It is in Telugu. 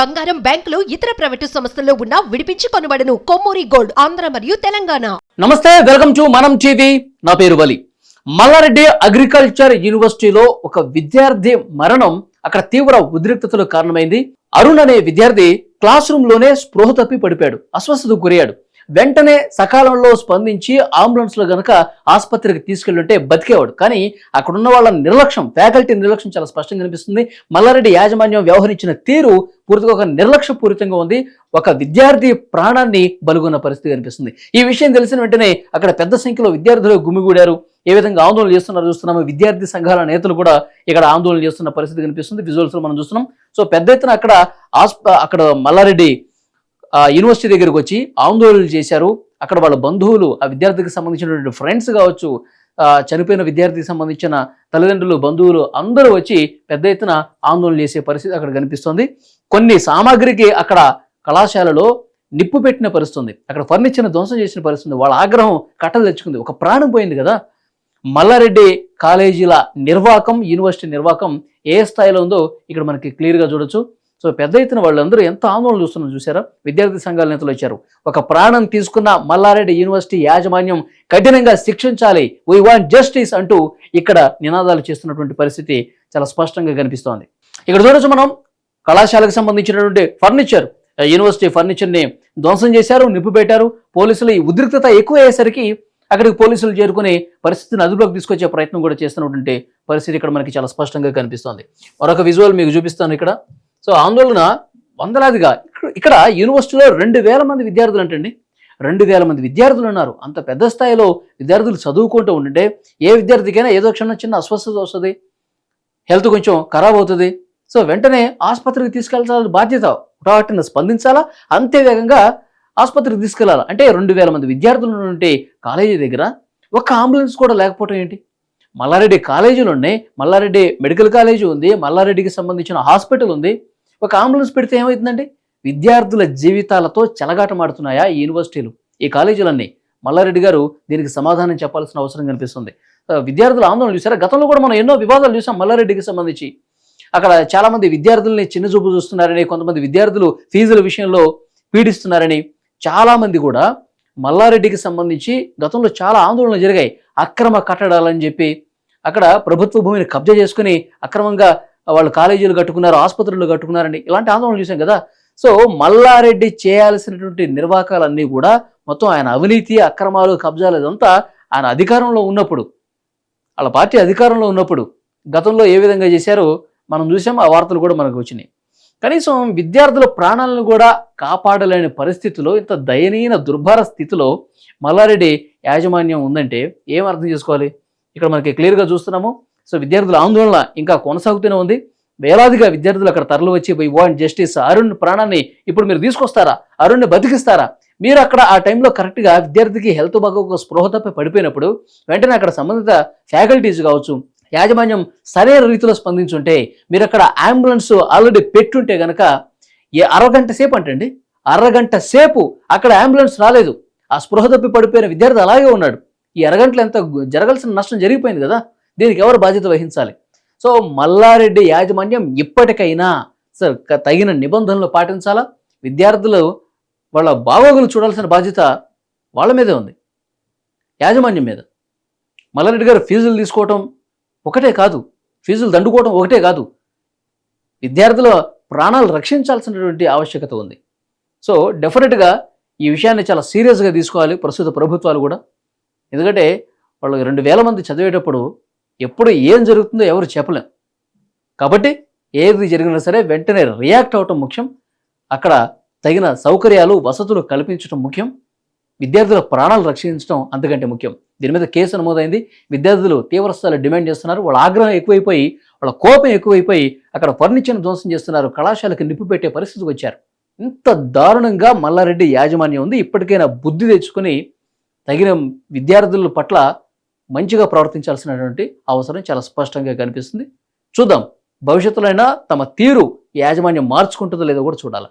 బంగారం బ్యాంకులు ఇతర ప్రైవేటు సంస్థల్లో ఉన్న విడిపించి కొనబడను కొమ్మూరి గోల్డ్ ఆంధ్ర మరియు తెలంగాణ. నమస్తే వెల్కమ్ టు మనం టీవీ. నా పేరు వలి మల్లారెడ్డి అగ్రికల్చర్ యూనివర్సిటీలో ఒక విద్యార్థి మరణం అక్కడ తీవ్ర ఉద్రిక్తతలకు కారణమైంది. అరుణ్ అనే విద్యార్థి క్లాస్ రూమ్లోనే స్పృహ తప్పి పడిపోయాడు. అస్వస్థతకు గురయ్యాడు. వెంటనే సకాలంలో స్పందించి అంబులెన్స్లో గనక ఆసుపత్రికి తీసుకెళ్ళుంటే బతికేవాడు. కానీ అక్కడ ఉన్న వాళ్ళ నిర్లక్ష్యం ఫ్యాకల్టీ నిర్లక్ష్యం చాలా స్పష్టంగా కనిపిస్తుంది. మల్లారెడ్డి యాజమాన్యం వ్యవహరించిన తీరు పూర్తిగా ఒక నిర్లక్ష్యపూరితంగా ఉంది. ఒక విద్యార్థి ప్రాణాన్ని బలుగున్న పరిస్థితి కనిపిస్తుంది. ఈ విషయం తెలిసిన వెంటనే అక్కడ పెద్ద సంఖ్యలో విద్యార్థులు గుమిగూడారు. ఏ విధంగా ఆందోళన చేస్తున్నారో చూస్తున్నాము. విద్యార్థి సంఘాల నేతలు కూడా ఇక్కడ ఆందోళన చేస్తున్న పరిస్థితి కనిపిస్తుంది. విజువల్స్లో మనం చూస్తున్నాం. సో పెద్ద ఎత్తున అక్కడ ఆస్ప అక్కడ మల్లారెడ్డి యూనివర్సిటీ దగ్గరికి వచ్చి ఆందోళనలు చేశారు. అక్కడ వాళ్ళ బంధువులు ఆ విద్యార్థికి సంబంధించినటువంటి ఫ్రెండ్స్ కావచ్చు చనిపోయిన విద్యార్థికి సంబంధించిన తల్లిదండ్రులు బంధువులు అందరూ వచ్చి పెద్ద ఎత్తున ఆందోళన చేసే పరిస్థితి అక్కడ కనిపిస్తుంది. కొన్ని సామాగ్రికి అక్కడ కళాశాలలో నిప్పు పెట్టిన పరిస్థితుంది. అక్కడ ఫర్నిచర్ని ధ్వంసం చేసిన పరిస్థితుంది. వాళ్ళ ఆగ్రహం కట్టలు తెచ్చుకుంది. ఒక ప్రాణం పోయింది కదా. మల్లారెడ్డి కాలేజీల నిర్వాకం యూనివర్సిటీ నిర్వాకం ఏ స్థాయిలో ఉందో ఇక్కడ మనకి క్లియర్గా చూడొచ్చు. సో పెద్ద ఎత్తున వాళ్ళందరూ ఎంత ఆందోళన చూస్తున్నారు చూసారా విద్యార్థి సంఘాల నేతలు వచ్చారు. ఒక ప్రాణం తీసుకున్న మల్లారెడ్డి యూనివర్సిటీ యాజమాన్యం కఠినంగా శిక్షించాలి. వీ వాంట్ జస్టిస్ అంటూ ఇక్కడ నినాదాలు చేస్తున్నటువంటి పరిస్థితి చాలా స్పష్టంగా కనిపిస్తోంది. ఇక్కడ చూడొచ్చు మనం కళాశాలకు సంబంధించినటువంటి ఫర్నిచర్. యూనివర్సిటీ ఫర్నిచర్ని ధ్వంసం చేశారు నిప్పు పెట్టారు. పోలీసులు ఈ ఉద్రిక్తత ఎక్కువ అయ్యేసరికి అక్కడికి పోలీసులు చేరుకుని పరిస్థితిని అదుపులోకి తీసుకొచ్చే ప్రయత్నం కూడా చేస్తున్నటువంటి పరిస్థితి ఇక్కడ మనకి చాలా స్పష్టంగా కనిపిస్తోంది. మరొక విజువల్ మీకు చూపిస్తాను ఇక్కడ. సో ఆందోళన వందలాదిగా. ఇక్కడ- యూనివర్సిటీలో రెండు వేల మంది విద్యార్థులు అంటండి. రెండు వేల మంది విద్యార్థులు ఉన్నారు. అంత పెద్ద స్థాయిలో విద్యార్థులు చదువుకుంటూ ఉంటే ఏ విద్యార్థికైనా ఏదో క్షణం చిన్న అస్వస్థత వస్తుంది. హెల్త్ కొంచెం ఖరాబ్ అవుతుంది. సో వెంటనే ఆసుపత్రికి తీసుకెళ్ళాల్సిన బాధ్యత ఉటాటిన స్పందించాలా? అంతే వేగంగా ఆసుపత్రికి తీసుకెళ్ళాలి? అంటే రెండు వేల మంది విద్యార్థులు ఉంటే కాలేజీ దగ్గర ఒక్క అంబులెన్స్ కూడా లేకపోవడం ఏంటి? మల్లారెడ్డి కాలేజీలు ఉన్నాయి. మల్లారెడ్డి మెడికల్ కాలేజీ ఉంది. మల్లారెడ్డికి సంబంధించిన హాస్పిటల్ ఉంది. ఒక అంబులెన్స్ పెడితే ఏమవుతుందండి విద్యార్థుల జీవితాలతో చెలగాటమాడుతున్నాయా ఈ యూనివర్సిటీలు ఈ కాలేజీలన్నీ? మల్లారెడ్డి గారు దీనికి సమాధానం చెప్పాల్సిన అవసరం కనిపిస్తుంది. విద్యార్థుల ఆందోళన చూసారా? గతంలో కూడా మనం ఎన్నో వివాదాలు చూసాం మల్లారెడ్డికి సంబంధించి. అక్కడ చాలా మంది విద్యార్థుల్ని చిన్న చూపు చూస్తున్నారని కొంతమంది విద్యార్థులు ఫీజుల విషయంలో పీడిస్తున్నారని చాలామంది కూడా మల్లారెడ్డికి సంబంధించి గతంలో చాలా ఆందోళనలు జరిగాయి. అక్రమ కట్టడాలని చెప్పి అక్కడ ప్రభుత్వ భూమిని కబ్జా చేసుకుని అక్రమంగా వాళ్ళు కాలేజీలు కట్టుకున్నారు ఆసుపత్రులు కట్టుకున్నారని ఇలాంటి ఆందోళనలు చూసాం కదా. సో మల్లారెడ్డి చేయాల్సినటువంటి నిర్వాకాలన్నీ కూడా మొత్తం ఆయన అవినీతి అక్రమాలు కబ్జాలు ఇదంతా ఆయన అధికారంలో ఉన్నప్పుడు వాళ్ళ పార్టీ అధికారంలో ఉన్నప్పుడు గతంలో ఏ విధంగా చేశారో మనం చూసాం ఆ వార్తలు కూడా మనకు వచ్చినాయి. కనీసం విద్యార్థుల ప్రాణాలను కూడా కాపాడలేని పరిస్థితిలో ఇంత దయనీయ దుర్భర స్థితిలో మల్లారెడ్డి యాజమాన్యం ఉందంటే ఏం అర్థం చేసుకోవాలి? ఇక్కడ మనకి క్లియర్గా చూస్తున్నాము. సో విద్యార్థుల ఆందోళన ఇంకా కొనసాగుతూనే ఉంది. వేలాదిగా విద్యార్థులు అక్కడ తరలి వచ్చి పోయి వాంట్ జస్టిస్ అరుణ్ ప్రాణాన్ని ఇప్పుడు మీరు తీసుకొస్తారా? అరుణ్ని బతికిస్తారా? మీరు అక్కడ ఆ టైంలో కరెక్ట్గా విద్యార్థికి హెల్త్ బాగా స్పృహ తప్పి పడిపోయినప్పుడు వెంటనే అక్కడ సంబంధిత ఫ్యాకల్టీస్ కావచ్చు యాజమాన్యం సరైన రీతిలో స్పందించుంటే మీరు అక్కడ అంబులెన్స్ ఆల్రెడీ పెట్టుంటే గనక ఏ అరగంట సేపు అంటండి అరగంట సేపు అక్కడ అంబులెన్స్ రాలేదు. ఆ స్పృహ తప్పి పడిపోయిన విద్యార్థి అలాగే ఉన్నాడు. ఈ అరగంటలో ఎంత జరగాల్సిన నష్టం జరిగిపోయింది కదా. దీనికి ఎవరు బాధ్యత వహించాలి? సో మల్లారెడ్డి యాజమాన్యం ఇప్పటికైనా సార్ తగిన నిబంధనలు పాటించాలా? విద్యార్థులు వాళ్ళ బాగోగులు చూడాల్సిన బాధ్యత వాళ్ళ మీదే ఉంది. యాజమాన్యం మీద. మల్లారెడ్డి గారు ఫీజులు తీసుకోవటం ఒకటే కాదు. ఫీజులు దండుకోవడం ఒకటే కాదు. విద్యార్థుల ప్రాణాలు రక్షించాల్సినటువంటి ఆవశ్యకత ఉంది. సో డెఫినెట్గా ఈ విషయాన్ని చాలా సీరియస్గా తీసుకోవాలి. ప్రస్తుత ప్రభుత్వాలు కూడా. ఎందుకంటే వాళ్ళు రెండు వేల మంది చదివేటప్పుడు ఎప్పుడు ఏం జరుగుతుందో ఎవరు చెప్పలేం. కాబట్టి ఏది జరిగినా సరే వెంటనే రియాక్ట్ అవటం ముఖ్యం. అక్కడ తగిన సౌకర్యాలు వసతులు కల్పించడం ముఖ్యం. విద్యార్థుల ప్రాణాలు రక్షించడం అంతకంటే ముఖ్యం. దీని మీద కేసు నమోదైంది. విద్యార్థులు తీవ్రస్థాయిలో డిమాండ్ చేస్తున్నారు. వాళ్ళ ఆగ్రహం ఎక్కువైపోయి వాళ్ళ కోపం ఎక్కువైపోయి అక్కడ ఫర్నిచర్ను ధ్వంసం చేస్తున్నారు. కళాశాలకు నిప్పు పెట్టే పరిస్థితికి వచ్చారు. ఇంత దారుణంగా మల్లారెడ్డి యాజమాన్యం ఉంది. ఇప్పటికైనా బుద్ధి తెచ్చుకొని తగిన విద్యార్థుల పట్ల మంచిగా ప్రవర్తించాల్సినటువంటి అవసరం చాలా స్పష్టంగా కనిపిస్తుంది. చూద్దాం. భవిష్యత్తులో అయినా తమ తీరు ఈ యాజమాన్యం మార్చుకుంటుందో లేదో కూడా చూడాలి.